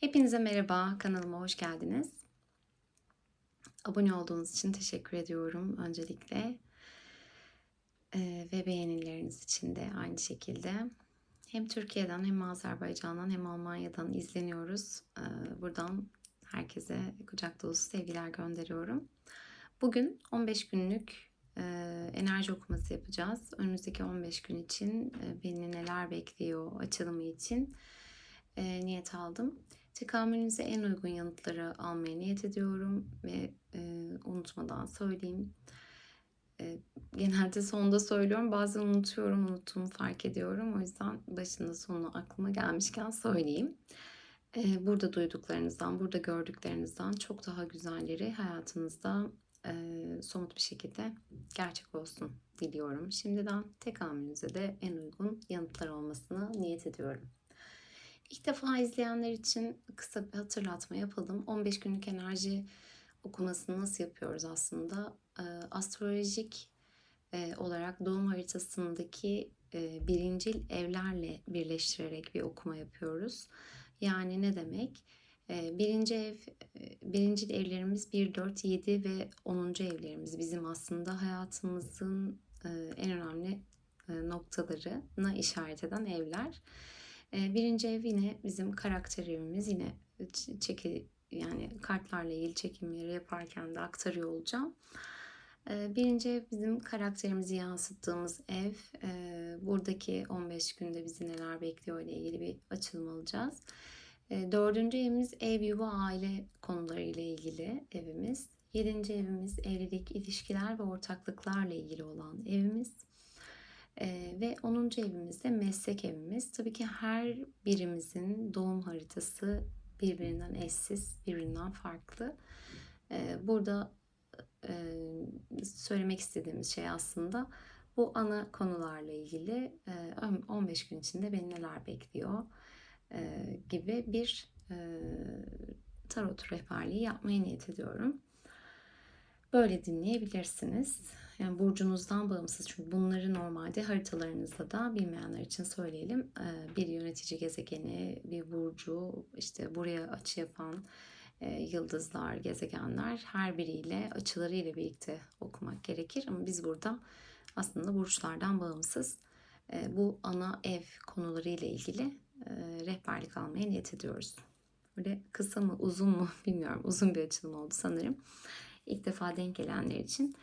Hepinize merhaba, kanalıma hoş geldiniz. Abone olduğunuz için teşekkür ediyorum öncelikle. Ee, ve beğenileriniz için de aynı şekilde. Hem Türkiye'den hem Azerbaycan'dan hem Almanya'dan izleniyoruz. Ee, buradan herkese kucak dolusu sevgiler gönderiyorum. Bugün 15 günlük e, enerji okuması yapacağız. Önümüzdeki 15 gün için e, beni neler bekliyor açılımı için e, niyet aldım. Tekamülünüze en uygun yanıtları almaya niyet ediyorum ve e, unutmadan söyleyeyim. E, genelde sonunda söylüyorum. Bazen unutuyorum, unuttuğumu fark ediyorum. O yüzden başında sonuna aklıma gelmişken söyleyeyim. E, burada duyduklarınızdan, burada gördüklerinizden çok daha güzelleri hayatınızda e, somut bir şekilde gerçek olsun diliyorum. Şimdiden tekamülünüze de en uygun yanıtlar olmasını niyet ediyorum. İlk defa izleyenler için kısa bir hatırlatma yapalım. 15 günlük enerji okumasını nasıl yapıyoruz aslında? E, astrolojik e, olarak doğum haritasındaki e, birincil evlerle birleştirerek bir okuma yapıyoruz. Yani ne demek? E, birinci ev, birincil evlerimiz 1, 4, 7 ve 10. evlerimiz bizim aslında hayatımızın en önemli noktalarına işaret eden evler. E, birinci ev yine bizim karakter evimiz. Yine çeki yani kartlarla ilgili çekimleri yaparken de aktarıyor olacağım. E, birinci ev bizim karakterimizi yansıttığımız ev. E, buradaki 15 günde bizi neler bekliyor ile ilgili bir açılım alacağız. Dördüncü evimiz ev, yuva, aile konuları ile ilgili evimiz. Yedinci evimiz evlilik, ilişkiler ve ortaklıklarla ilgili olan evimiz. Ee, ve 10. evimiz de meslek evimiz. Tabii ki her birimizin doğum haritası birbirinden eşsiz, birbirinden farklı. Ee, burada e, söylemek istediğimiz şey aslında bu ana konularla ilgili e, 15 gün içinde beni neler bekliyor e, gibi bir e, tarot rehberliği yapmaya niyet ediyorum. Böyle dinleyebilirsiniz. Yani burcunuzdan bağımsız çünkü bunları normalde haritalarınızda da bilmeyenler için söyleyelim. Ee, bir yönetici gezegeni, bir burcu, işte buraya açı yapan e, yıldızlar, gezegenler her biriyle açılarıyla birlikte okumak gerekir. Ama biz burada aslında burçlardan bağımsız e, bu ana ev konuları ile ilgili e, rehberlik almaya niyet ediyoruz. Böyle kısa mı uzun mu bilmiyorum. Uzun bir açılım oldu sanırım. İlk defa denk gelenler için.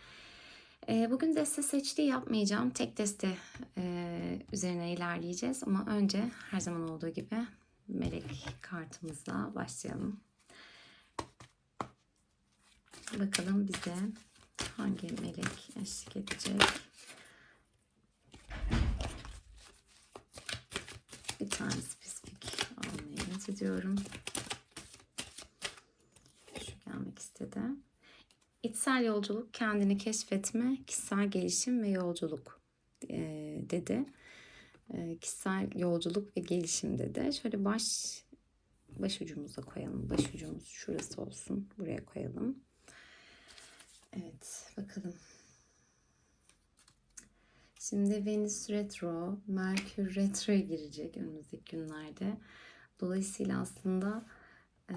E, bugün deste seçtiği yapmayacağım. Tek deste e, üzerine ilerleyeceğiz. Ama önce her zaman olduğu gibi melek kartımızla başlayalım. Bakalım bize hangi melek eşlik edecek. Bir tane spesifik almaya ediyorum. Şu gelmek istedi. İçsel yolculuk, kendini keşfetme, kişisel gelişim ve yolculuk e, dedi. E, kişisel yolculuk ve gelişim dedi. Şöyle baş baş ucumuza koyalım. Baş ucumuz şurası olsun. Buraya koyalım. Evet, bakalım. Şimdi Venüs retro, Merkür retroya girecek önümüzdeki günlerde. Dolayısıyla aslında e,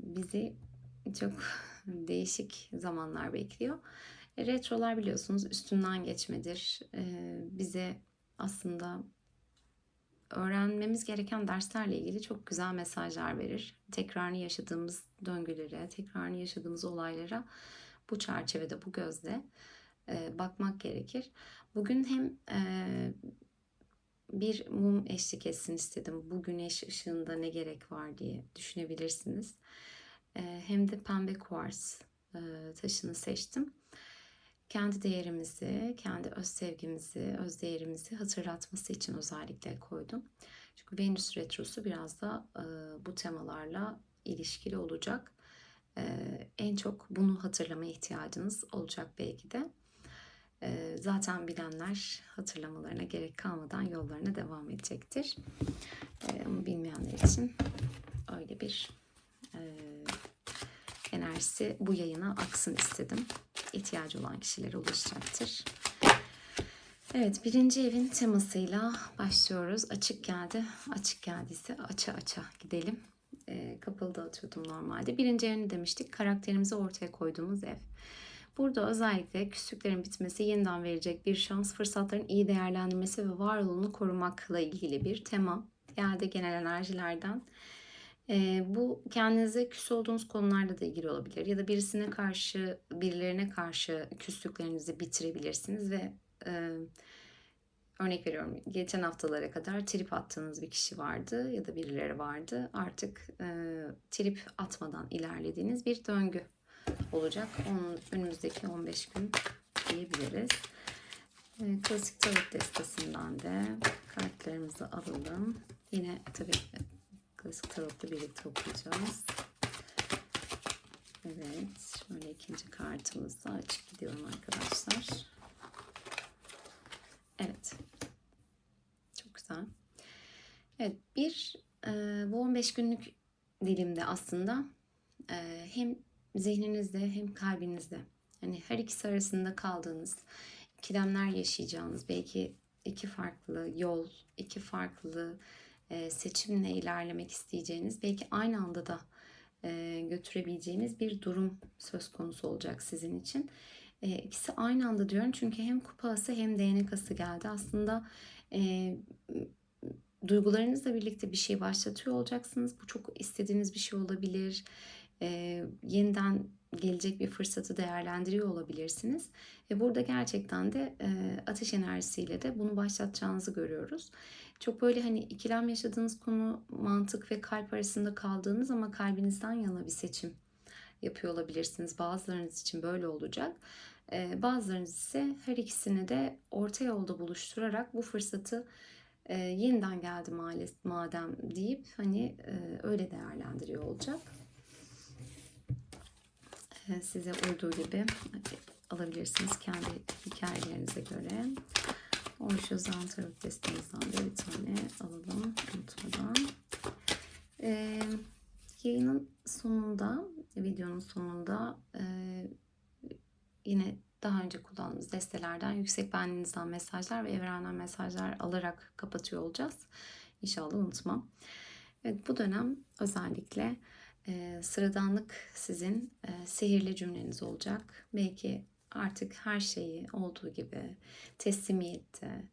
bizi çok değişik zamanlar bekliyor. E, retrolar biliyorsunuz üstünden geçmedir. E, bize aslında öğrenmemiz gereken derslerle ilgili çok güzel mesajlar verir. Tekrarını yaşadığımız döngülere, tekrarını yaşadığımız olaylara bu çerçevede, bu gözle e, bakmak gerekir. Bugün hem bir mum eşlik etsin istedim. Bu güneş ışığında ne gerek var diye düşünebilirsiniz hem de pembe kuvars taşını seçtim. Kendi değerimizi, kendi öz sevgimizi, öz değerimizi hatırlatması için özellikle koydum. Çünkü Venüs Retrosu biraz da bu temalarla ilişkili olacak. En çok bunu hatırlamaya ihtiyacınız olacak belki de. Zaten bilenler hatırlamalarına gerek kalmadan yollarına devam edecektir. Ama bilmeyenler için öyle bir enerjisi bu yayına aksın istedim. İhtiyacı olan kişilere ulaşacaktır. Evet birinci evin temasıyla başlıyoruz. Açık geldi. Açık geldiyse aça aça gidelim. e, kapalı dağıtıyordum normalde. Birinci ev ne demiştik? Karakterimizi ortaya koyduğumuz ev. Burada özellikle küslüklerin bitmesi, yeniden verecek bir şans, fırsatların iyi değerlendirmesi ve varolunu korumakla ilgili bir tema. Geldi genel enerjilerden. Ee, bu kendinize küs olduğunuz konularla da ilgili olabilir. Ya da birisine karşı, birilerine karşı küslüklerinizi bitirebilirsiniz ve e, örnek veriyorum geçen haftalara kadar trip attığınız bir kişi vardı ya da birileri vardı. Artık e, trip atmadan ilerlediğiniz bir döngü olacak. Onun önümüzdeki 15 gün diyebiliriz. E, klasik tarot destesinden de kartlarımızı alalım. Yine tabii klasik tarotla birlikte okuyacağız. Evet, şöyle ikinci kartımızı açık gidiyorum arkadaşlar. Evet. Çok güzel. Evet, bir e, bu 15 günlük dilimde aslında e, hem zihninizde hem kalbinizde hani her ikisi arasında kaldığınız ikilemler yaşayacağınız belki iki farklı yol, iki farklı seçimle ilerlemek isteyeceğiniz belki aynı anda da e, götürebileceğiniz bir durum söz konusu olacak sizin için. E, ikisi aynı anda diyorum çünkü hem kupası hem değnek ası geldi. Aslında e, duygularınızla birlikte bir şey başlatıyor olacaksınız. Bu çok istediğiniz bir şey olabilir. E, yeniden gelecek bir fırsatı değerlendiriyor olabilirsiniz. Ve burada gerçekten de e, ateş enerjisiyle de bunu başlatacağınızı görüyoruz. Çok böyle hani ikilem yaşadığınız konu mantık ve kalp arasında kaldığınız ama kalbinizden yana bir seçim yapıyor olabilirsiniz. Bazılarınız için böyle olacak. Bazılarınız ise her ikisini de orta yolda buluşturarak bu fırsatı yeniden geldi maalesef madem deyip hani öyle değerlendiriyor olacak. Size uyduğu gibi alabilirsiniz kendi hikayelerinize göre. Oşo Zantarot destemizden de bir tane alalım unutmadan. E, yayının sonunda, videonun sonunda e, yine daha önce kullandığımız destelerden yüksek benliğinizden mesajlar ve evrenden mesajlar alarak kapatıyor olacağız. İnşallah unutmam. Evet bu dönem özellikle e, sıradanlık sizin e, sihirli cümleniz olacak. Belki artık her şeyi olduğu gibi teslimiyette,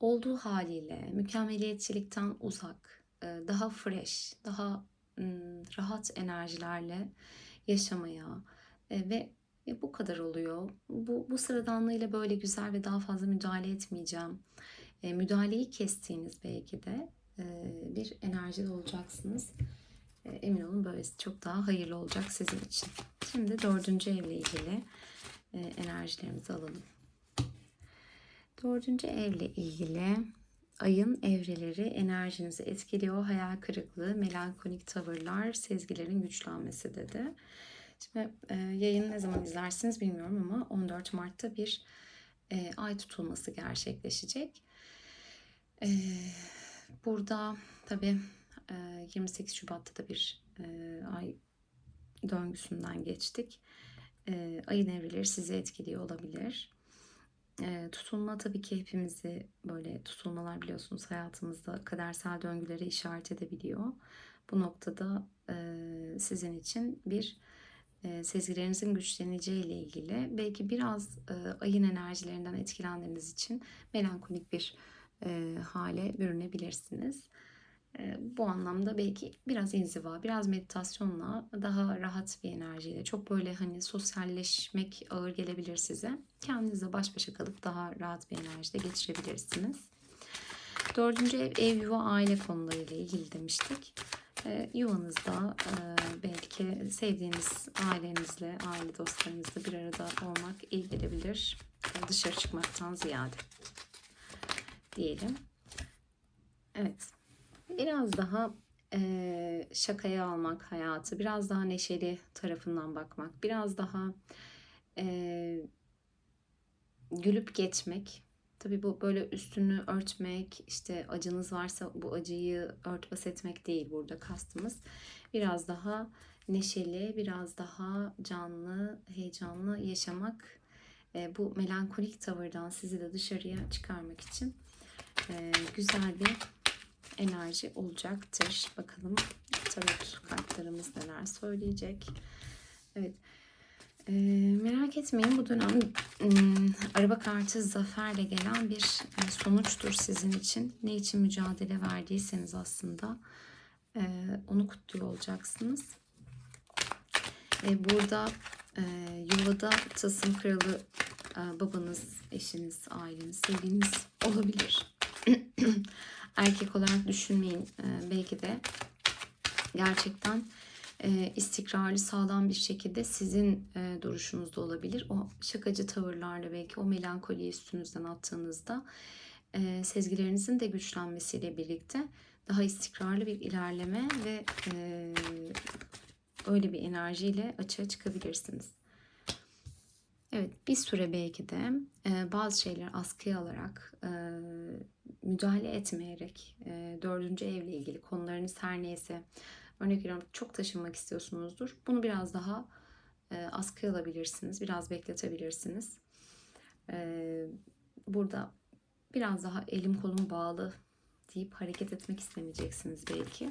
olduğu haliyle, mükemmeliyetçilikten uzak, e, daha fresh, daha rahat enerjilerle yaşamaya e, ve e, bu kadar oluyor. Bu, bu sıradanlığıyla böyle güzel ve daha fazla müdahale etmeyeceğim. E, müdahaleyi kestiğiniz belki de e, bir enerjide olacaksınız. E, emin olun böylesi çok daha hayırlı olacak sizin için. Şimdi dördüncü evle ilgili enerjilerimizi alalım. Dördüncü evle ilgili ayın evreleri enerjinizi etkiliyor. Hayal kırıklığı, melankolik tavırlar, sezgilerin güçlenmesi dedi. Şimdi e, yayını ne zaman izlersiniz bilmiyorum ama 14 Mart'ta bir e, ay tutulması gerçekleşecek. E, burada tabii e, 28 Şubat'ta da bir e, ay döngüsünden geçtik. E, ayın evreleri sizi etkiliyor olabilir. E, tutulma tabii ki hepimizi böyle tutulmalar biliyorsunuz hayatımızda kadersel döngülere işaret edebiliyor. Bu noktada e, sizin için bir e, sezgilerinizin güçleneceği ile ilgili belki biraz e, ayın enerjilerinden etkilendiğiniz için melankolik bir e, hale bürünebilirsiniz. Bu anlamda belki biraz inziva, biraz meditasyonla daha rahat bir enerjiyle çok böyle hani sosyalleşmek ağır gelebilir size. Kendinizle baş başa kalıp daha rahat bir enerjide geçirebilirsiniz. Dördüncü ev, ev yuva aile konularıyla ilgili demiştik. Yuvanızda belki sevdiğiniz ailenizle, aile dostlarınızla bir arada olmak iyi gelebilir. Dışarı çıkmaktan ziyade diyelim. Evet. Biraz daha e, şakaya almak hayatı, biraz daha neşeli tarafından bakmak, biraz daha e, gülüp geçmek. Tabii bu böyle üstünü örtmek, işte acınız varsa bu acıyı örtbas etmek değil burada kastımız. Biraz daha neşeli, biraz daha canlı, heyecanlı yaşamak. E, bu melankolik tavırdan sizi de dışarıya çıkarmak için e, güzel bir enerji olacaktır. Bakalım tarot kartlarınız neler söyleyecek. Evet. Ee, merak etmeyin bu dönem ım, araba kartı zaferle gelen bir e, sonuçtur sizin için. Ne için mücadele verdiyseniz aslında e, onu kutluyor olacaksınız. E, burada e, yuvada tasım kralı e, babanız, eşiniz, aileniz, sevgiliniz olabilir. Erkek olarak düşünmeyin. E, belki de gerçekten e, istikrarlı, sağlam bir şekilde sizin e, duruşunuzda olabilir. O şakacı tavırlarla belki o melankoliyi üstünüzden attığınızda sezgilerinizin de güçlenmesiyle birlikte daha istikrarlı bir ilerleme ve e, öyle bir enerjiyle açığa çıkabilirsiniz. Evet bir süre belki de e, bazı şeyler askıya alarak e, müdahale etmeyerek e, dördüncü evle ilgili konularınız her neyse örnek veriyorum çok taşınmak istiyorsunuzdur. Bunu biraz daha e, askıya alabilirsiniz. Biraz bekletebilirsiniz. E, burada biraz daha elim kolum bağlı deyip hareket etmek istemeyeceksiniz belki.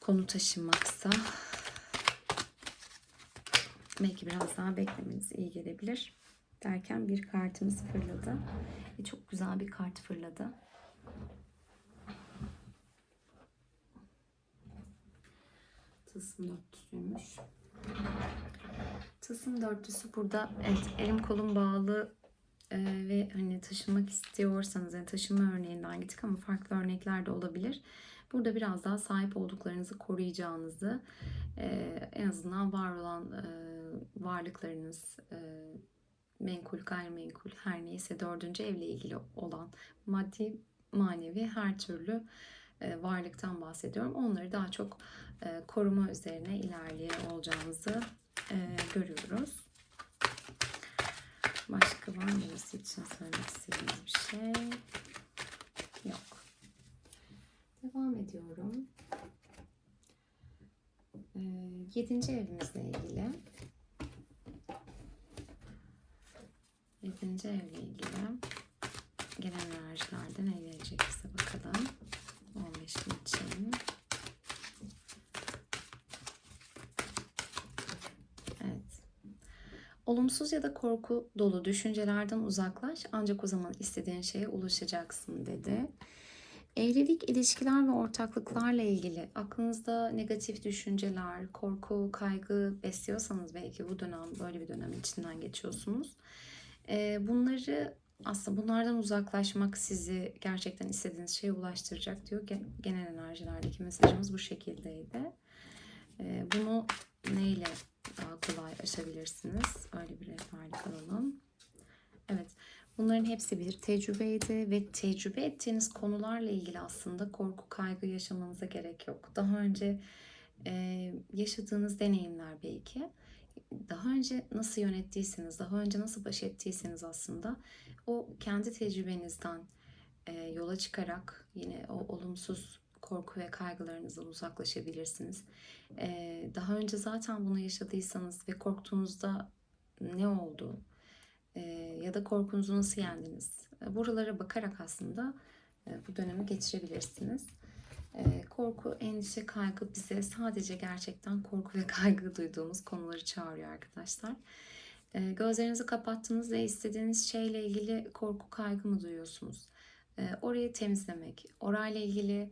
Konu taşınmaksa belki biraz daha beklemeniz iyi gelebilir. Derken bir kartımız fırladı. E, çok güzel bir kart fırladı. Tılsım dörtlüsüymüş. Tılsım dörtlüsü burada evet elim kolum bağlı e, ve hani taşınmak istiyorsanız yani taşınma örneğinden gittik ama farklı örnekler de olabilir. Burada biraz daha sahip olduklarınızı koruyacağınızı e, en azından var olan e, varlıklarınız e, menkul gayrimenkul her neyse dördüncü evle ilgili olan maddi manevi her türlü e, varlıktan bahsediyorum. Onları daha çok e, koruma üzerine ilerliyor olacağımızı e, görüyoruz. Başka var mı burası için söylemek istediğiniz bir şey? Yok. Devam ediyorum. E, yedinci evimizle ilgili. Yedinci evle ilgili gelen enerjilerde ne gelecek bize bakalım. 15 gün için. Evet. Olumsuz ya da korku dolu düşüncelerden uzaklaş ancak o zaman istediğin şeye ulaşacaksın dedi. Evlilik, ilişkiler ve ortaklıklarla ilgili aklınızda negatif düşünceler, korku, kaygı besliyorsanız belki bu dönem böyle bir dönem içinden geçiyorsunuz. Bunları aslında bunlardan uzaklaşmak sizi gerçekten istediğiniz şeye ulaştıracak diyor. Genel enerjilerdeki mesajımız bu şekildeydi. Bunu neyle daha kolay aşabilirsiniz? Öyle bir rehberlik alalım. Evet. Bunların hepsi bir tecrübeydi ve tecrübe ettiğiniz konularla ilgili aslında korku, kaygı yaşamanıza gerek yok. Daha önce yaşadığınız deneyimler belki daha önce nasıl yönettiyseniz, daha önce nasıl baş ettiyseniz aslında o kendi tecrübenizden e, yola çıkarak yine o olumsuz korku ve kaygılarınızdan uzaklaşabilirsiniz. E, daha önce zaten bunu yaşadıysanız ve korktuğunuzda ne oldu e, ya da korkunuzu nasıl yendiniz? E, buralara bakarak aslında e, bu dönemi geçirebilirsiniz. E, korku, endişe, kaygı bize sadece gerçekten korku ve kaygı duyduğumuz konuları çağırıyor arkadaşlar. E, gözlerinizi kapattığınızda istediğiniz şeyle ilgili korku, kaygı mı duyuyorsunuz? E, orayı temizlemek, orayla ilgili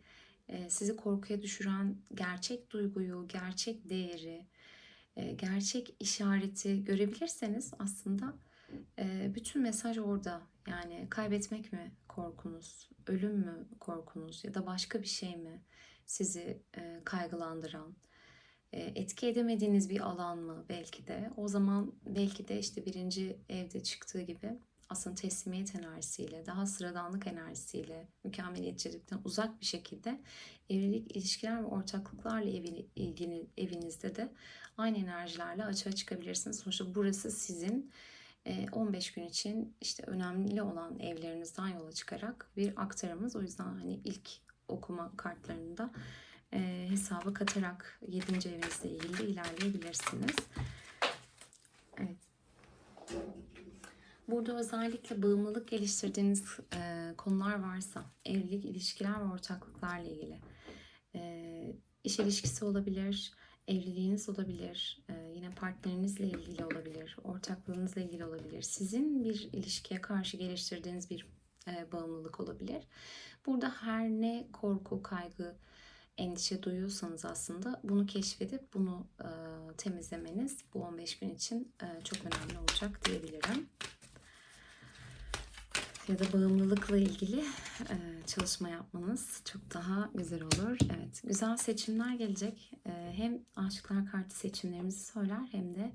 e, sizi korkuya düşüren gerçek duyguyu, gerçek değeri, e, gerçek işareti görebilirseniz aslında e, bütün mesaj orada. Yani kaybetmek mi korkunuz, ölüm mü korkunuz ya da başka bir şey mi sizi e, kaygılandıran, e, etki edemediğiniz bir alan mı belki de. O zaman belki de işte birinci evde çıktığı gibi aslında teslimiyet enerjisiyle, daha sıradanlık enerjisiyle, mükemmeliyetçilikten uzak bir şekilde evlilik, ilişkiler ve ortaklıklarla evini, ilgili evinizde de aynı enerjilerle açığa çıkabilirsiniz. Sonuçta burası sizin 15 gün için işte önemli olan evlerinizden yola çıkarak bir aktarımız. O yüzden hani ilk okuma kartlarında e, hesaba katarak 7. evinizle ilgili ilerleyebilirsiniz. Evet. Burada özellikle bağımlılık geliştirdiğiniz e, konular varsa, evlilik, ilişkiler ve ortaklıklarla ilgili, e, iş ilişkisi olabilir, evliliğiniz olabilir, e, yine partnerinizle ilgili olabilir, ortaklığınızla ilgili olabilir. Sizin bir ilişkiye karşı geliştirdiğiniz bir e, bağımlılık olabilir. Burada her ne korku, kaygı, endişe duyuyorsanız aslında bunu keşfedip bunu e, temizlemeniz bu 15 gün için çok önemli olacak diyebilirim. Ya da bağımlılıkla ilgili e, çalışma yapmanız çok daha güzel olur. Evet, güzel seçimler gelecek. E, hem aşıklar kartı seçimlerimizi söyler hem de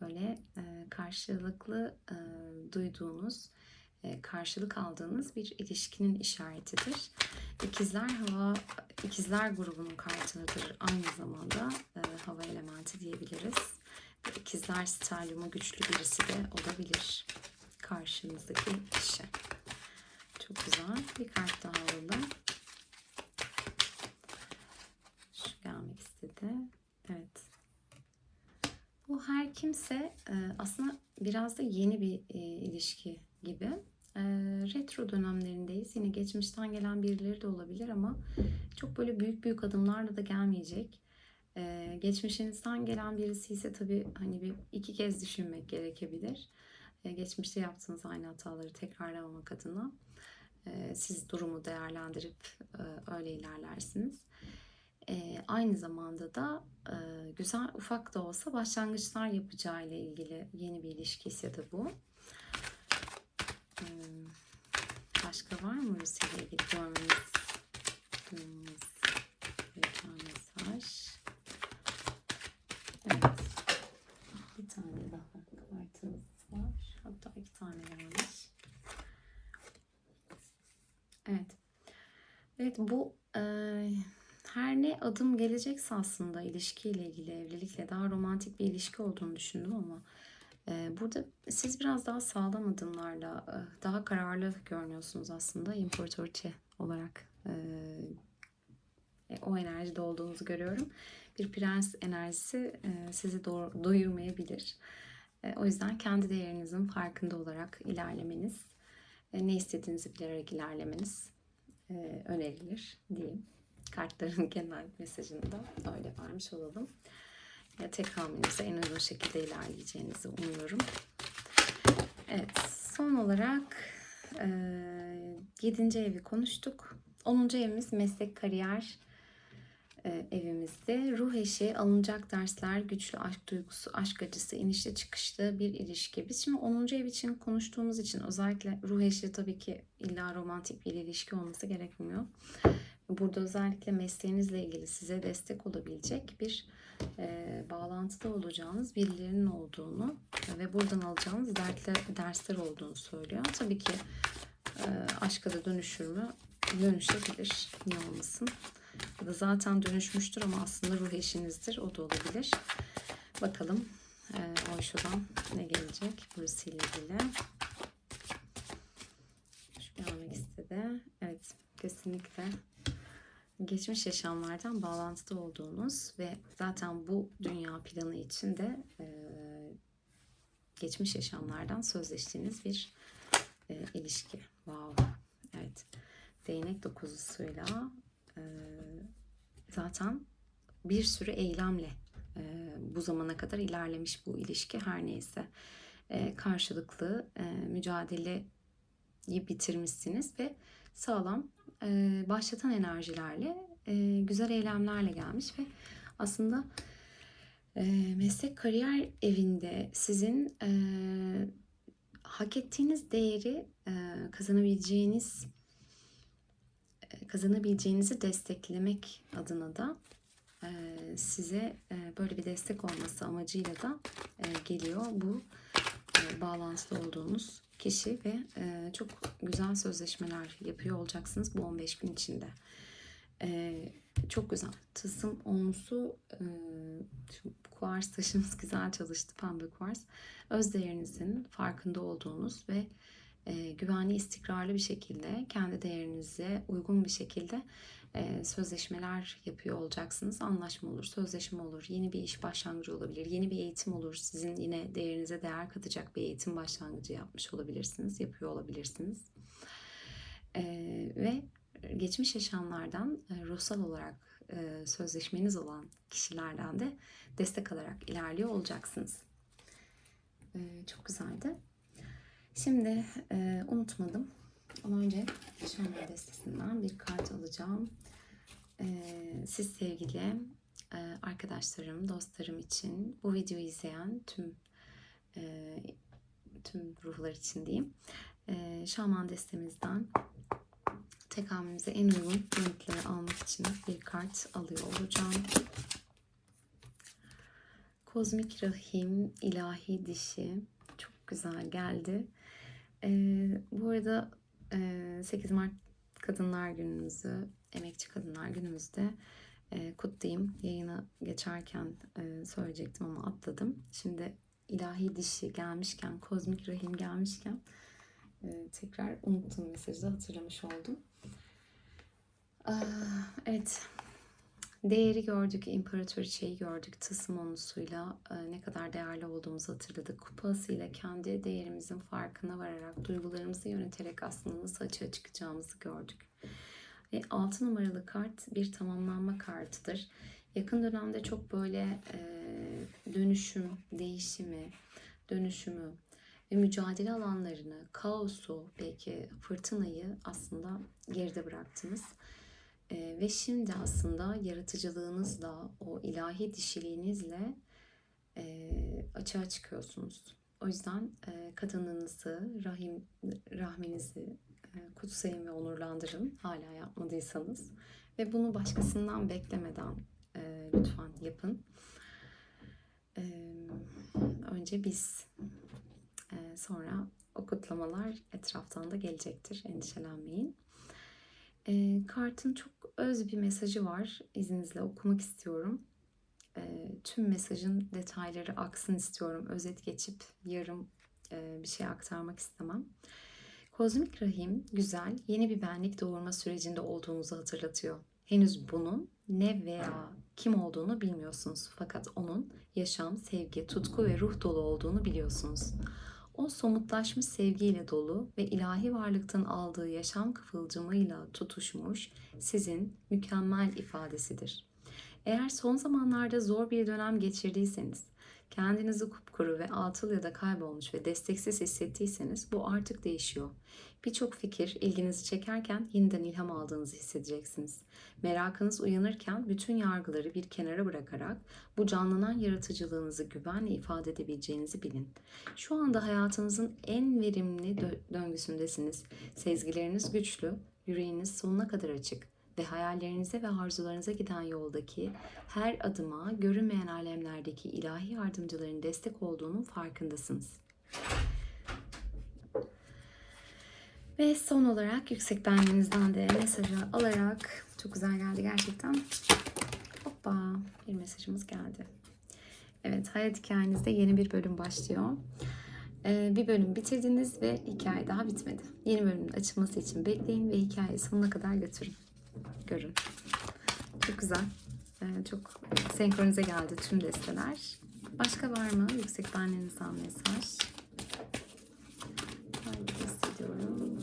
böyle e, karşılıklı duyduğunuz, karşılık aldığınız bir ilişkinin işaretidir. İkizler hava, ikizler grubunun kartıdır. Aynı zamanda hava elementi diyebiliriz. İkizler stelyumu güçlü birisi de olabilir karşınızdaki kişi. Çok güzel. Bir kart daha alalım. Şu gelmek istedi. Evet. Bu her kimse e, aslında biraz da yeni bir e, ilişki gibi. E, retro dönemlerindeyiz. Yine geçmişten gelen birileri de olabilir ama çok böyle büyük büyük adımlarla da gelmeyecek. E, geçmişinizden gelen birisi ise tabii hani bir iki kez düşünmek gerekebilir. Geçmişte yaptığınız aynı hataları tekrarlamamak adına e, siz durumu değerlendirip e, öyle ilerlersiniz. E, aynı zamanda da e, güzel ufak da olsa başlangıçlar yapacağı ile ilgili yeni bir ilişki ise de bu. E, başka var mı Rusya ile ilgili görmemiz, duymamız mesaj? Evet. Bir tane daha kartımız var. Hatta iki tane gelmiş. Evet. Evet bu e, her ne adım gelecekse aslında ilişkiyle ilgili, evlilikle daha romantik bir ilişki olduğunu düşündüm ama e, burada siz biraz daha sağlam adımlarla, e, daha kararlı görünüyorsunuz aslında imparatoriçe olarak. E, o enerjide olduğunuzu görüyorum. Bir prens enerjisi e, sizi do- doyurmayabilir. E, o yüzden kendi değerinizin farkında olarak ilerlemeniz, e, ne istediğinizi bilerek ilerlemeniz e, önerilir diyeyim. Kartların genel mesajını da öyle vermiş olalım. Ya tek hamlenize en uygun şekilde ilerleyeceğinizi umuyorum. Evet, son olarak e, 7. evi konuştuk. 10. evimiz meslek, kariyer evimizde. Ruh eşi, alınacak dersler, güçlü aşk duygusu, aşk acısı, inişli çıkışlı bir ilişki. Biz şimdi 10. ev için konuştuğumuz için özellikle ruh eşi tabii ki illa romantik bir ilişki olması gerekmiyor. Burada özellikle mesleğinizle ilgili size destek olabilecek bir e, bağlantıda olacağınız birilerinin olduğunu ve buradan alacağınız dertler, dersler olduğunu söylüyor. Tabii ki e, aşka da dönüşür mü? Dönüşebilir. Niye olmasın? Ya da zaten dönüşmüştür ama aslında ruh eşinizdir. O da olabilir. Bakalım e, Osho'dan ne gelecek burası ile ilgili. Şu gelmek istedi. Evet kesinlikle geçmiş yaşamlardan bağlantıda olduğunuz ve zaten bu dünya planı için de e, geçmiş yaşamlardan sözleştiğiniz bir e, ilişki. Wow. Evet. Değnek dokuzusuyla e, zaten bir sürü eylemle e, bu zamana kadar ilerlemiş bu ilişki her neyse. E, karşılıklı e, mücadeleyi bitirmişsiniz ve sağlam e, başlatan enerjilerle e, güzel eylemlerle gelmiş ve aslında e, meslek kariyer evinde sizin e, hak ettiğiniz değeri e, kazanabileceğiniz kazanabileceğinizi desteklemek adına da e, size e, böyle bir destek olması amacıyla da e, geliyor bu bağlantılı olduğunuz kişi ve çok güzel sözleşmeler yapıyor olacaksınız bu 15 gün içinde. Çok güzel. Tılsım onlusu kuvars taşımız güzel çalıştı pembe kuvars. Öz değerinizin farkında olduğunuz ve e, güvenli, istikrarlı bir şekilde kendi değerinize uygun bir şekilde e, sözleşmeler yapıyor olacaksınız. Anlaşma olur, sözleşme olur, yeni bir iş başlangıcı olabilir, yeni bir eğitim olur. Sizin yine değerinize değer katacak bir eğitim başlangıcı yapmış olabilirsiniz, yapıyor olabilirsiniz. E, ve geçmiş yaşamlardan e, ruhsal olarak sözleşmeniz olan kişilerden de destek alarak ilerliyor olacaksınız. E, çok güzeldi. Şimdi e, unutmadım. Ama önce Şaman destesinden bir kart alacağım. E, siz sevgili e, arkadaşlarım, dostlarım için bu videoyu izleyen tüm e, tüm ruhlar için diyeyim. E, Şaman destemizden tekamülümüze en uygun renkleri almak için bir kart alıyor olacağım. Kozmik Rahim, ilahi dişi. Çok güzel geldi. Ee, bu arada e, 8 Mart Kadınlar Günümüzü, Emekçi Kadınlar Günümüzde e, kutlayayım. Yayına geçerken e, söyleyecektim ama atladım. Şimdi ilahi dişi gelmişken, kozmik rahim gelmişken e, tekrar unuttuğum mesajı hatırlamış oldum. Aa, evet, değeri gördük, imparatoriçeyi gördük. Onusuyla e, ne kadar değerli olduğumuzu hatırladık. Kupasıyla kendi değerimizin farkına vararak, duygularımızı yöneterek aslında nasıl açığa çıkacağımızı gördük. Ve 6 numaralı kart bir tamamlanma kartıdır. Yakın dönemde çok böyle e, dönüşüm, değişimi, dönüşümü ve mücadele alanlarını, kaosu, belki fırtınayı aslında geride bıraktınız. E, ve şimdi aslında yaratıcılığınızla, o ilahi dişiliğinizle e, açığa çıkıyorsunuz. O yüzden e, kadınınızı, rahim, rahminizi e, kutsayın ve onurlandırın hala yapmadıysanız. Ve bunu başkasından beklemeden e, lütfen yapın. E, önce biz, e, sonra o kutlamalar etraftan da gelecektir. Endişelenmeyin. E, kartın çok öz bir mesajı var. İzninizle okumak istiyorum. E, tüm mesajın detayları aksın istiyorum. Özet geçip yarım e, bir şey aktarmak istemem. Kozmik rahim güzel, yeni bir benlik doğurma sürecinde olduğunuzu hatırlatıyor. Henüz bunun ne veya kim olduğunu bilmiyorsunuz. Fakat onun yaşam, sevgi, tutku ve ruh dolu olduğunu biliyorsunuz. O somutlaşmış sevgiyle dolu ve ilahi varlıktan aldığı yaşam kıvılcımıyla tutuşmuş sizin mükemmel ifadesidir. Eğer son zamanlarda zor bir dönem geçirdiyseniz, kendinizi kupkuru ve atıl ya da kaybolmuş ve desteksiz hissettiyseniz bu artık değişiyor. Birçok fikir ilginizi çekerken yeniden ilham aldığınızı hissedeceksiniz. Merakınız uyanırken bütün yargıları bir kenara bırakarak bu canlanan yaratıcılığınızı güvenle ifade edebileceğinizi bilin. Şu anda hayatınızın en verimli dö- döngüsündesiniz. Sezgileriniz güçlü, yüreğiniz sonuna kadar açık ve hayallerinize ve arzularınıza giden yoldaki her adıma görünmeyen alemlerdeki ilahi yardımcıların destek olduğunun farkındasınız. Ve son olarak yüksek benliğinizden de mesajı alarak çok güzel geldi gerçekten. Hoppa bir mesajımız geldi. Evet hayat hikayenizde yeni bir bölüm başlıyor. Ee, bir bölüm bitirdiniz ve hikaye daha bitmedi. Yeni bölümün açılması için bekleyin ve hikayeyi sonuna kadar götürün. Görün. Çok güzel. Ee, çok senkronize geldi tüm desteler. Başka var mı? Yüksek benliğinizden mesaj. Hissediyorum.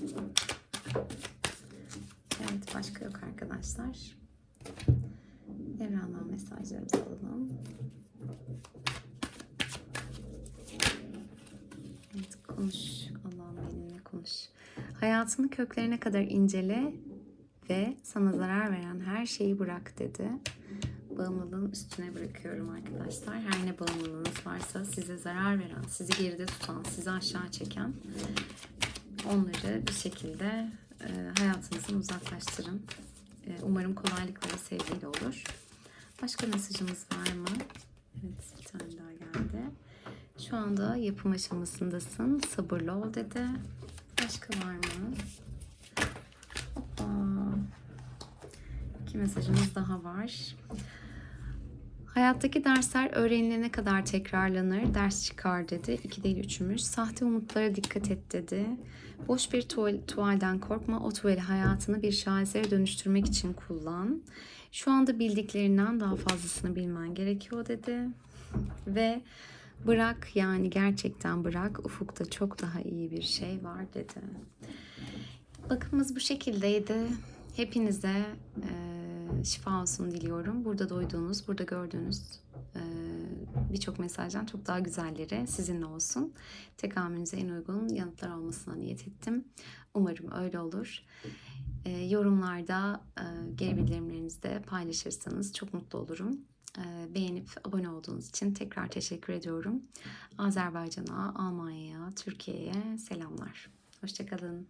Evet başka yok arkadaşlar. Evrenden mesajlarımızı alalım. Evet konuş. Allah'ım benimle konuş. Hayatını köklerine kadar incele ve sana zarar veren her şeyi bırak dedi. Bağımlılığın üstüne bırakıyorum arkadaşlar. Her ne bağımlılığınız varsa size zarar veren, sizi geride tutan, sizi aşağı çeken onları bir şekilde e, hayatınızdan uzaklaştırın. E, umarım kolaylıkla sevgiyle olur. Başka mesajımız var mı? Evet bir tane daha geldi. Şu anda yapım aşamasındasın. Sabırlı ol dedi. Başka var mı? İki mesajımız daha var. Hayattaki dersler öğrenilene kadar tekrarlanır. Ders çıkar dedi. İki değil üçümüz. Sahte umutlara dikkat et dedi. Boş bir tuval, tuvalden korkma. O tuvali hayatını bir şahesere dönüştürmek için kullan. Şu anda bildiklerinden daha fazlasını bilmen gerekiyor dedi. Ve bırak yani gerçekten bırak. Ufukta çok daha iyi bir şey var dedi. Bakımız bu şekildeydi. Hepinize eee şifa olsun diliyorum. Burada duyduğunuz, burada gördüğünüz e, birçok mesajdan çok daha güzelleri sizinle olsun. Tekamülünüze en uygun yanıtlar olmasına niyet ettim. Umarım öyle olur. E, yorumlarda e, geri bildirimlerinizi de paylaşırsanız çok mutlu olurum. Beğenip abone olduğunuz için tekrar teşekkür ediyorum. Azerbaycan'a, Almanya'ya, Türkiye'ye selamlar. Hoşçakalın.